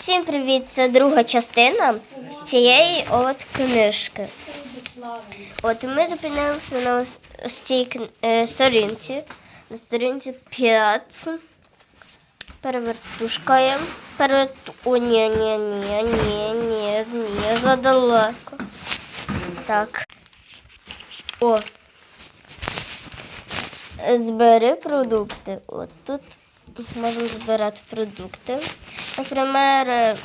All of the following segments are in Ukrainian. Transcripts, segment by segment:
Всім привіт! Це друга частина цієї от книжки. От ми зупинилися на цій е, сторінці, на сторінці 5. Перевертушкаємо. Перевер... О, ні, ні, ні, ні, ні, ні, задалеко. Так. О. Збери продукти. От тут можна збирати продукти. Например, е,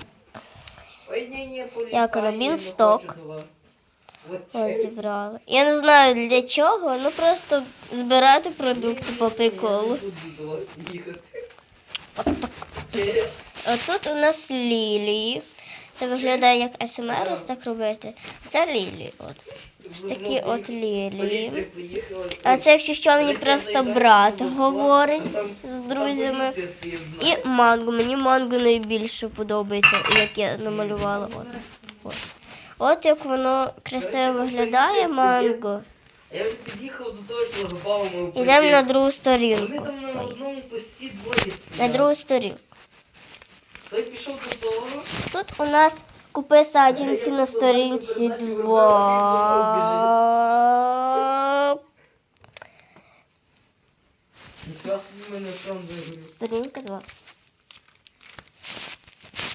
як Робінсток. Ось зібрали. Я не знаю для чого, ну просто збирати продукти по приколу. Отут у нас лілії. Це виглядає як СМР, ось так робити. Це лілії. От. Ось такі от лілії. А це, якщо що, мені просто брат говорить з друзями. І манго. Мені манго найбільше подобається, як я намалювала. От. От. От як воно красиво виглядає, манго. Я вже під'їхав до того шлагбауму. Йдемо на другу Вони там на одному пості двоє На другу сторінку. Тут у нас купи саджанці на сторінці 2. Якраз в мене сам вигорів. Сторінка 2.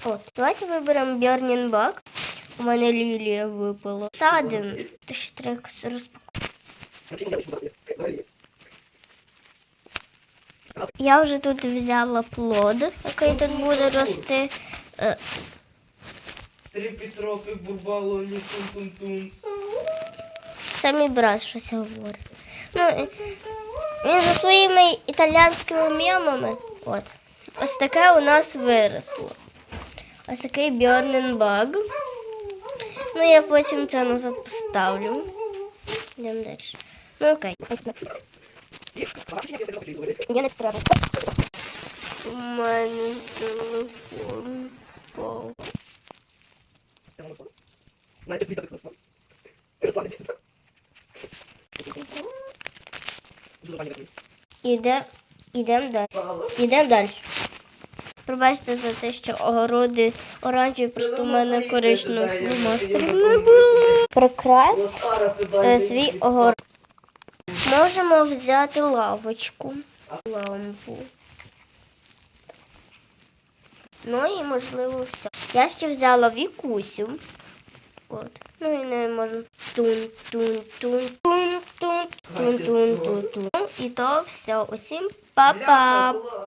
От, давайте виберемо Burning Bug. У мене лілія випала. Садимо. То ще треба якось розпакувати. Я вже тут взяла плод, який тут буде рости. Е, Три Петропи, Бурбало, тун-тун-тун. Це брат щось говорить. Ну, він за своїми італійськими мемами. От. Ось таке у нас виросло. Ось такий Bug. Ну, я потім це назад поставлю. Йдемо далі. Ну окей. Я не треба. У мене телефон впав. Телефон? Знаєте, твій так Руслан. Іде, ідем далі. Ідем далі. Пробачте за те, що огороди оранжеві, просто у мене коричневий монстр. Прикрась е, свій огород. Можемо взяти лавочку, лампу. Ну і, можливо, все. Я ще взяла вікусю. От. Ну і не можу. Тун-тун-тун-тун-тун-тун-тун-тун. Ну, і то все. Усім па-па!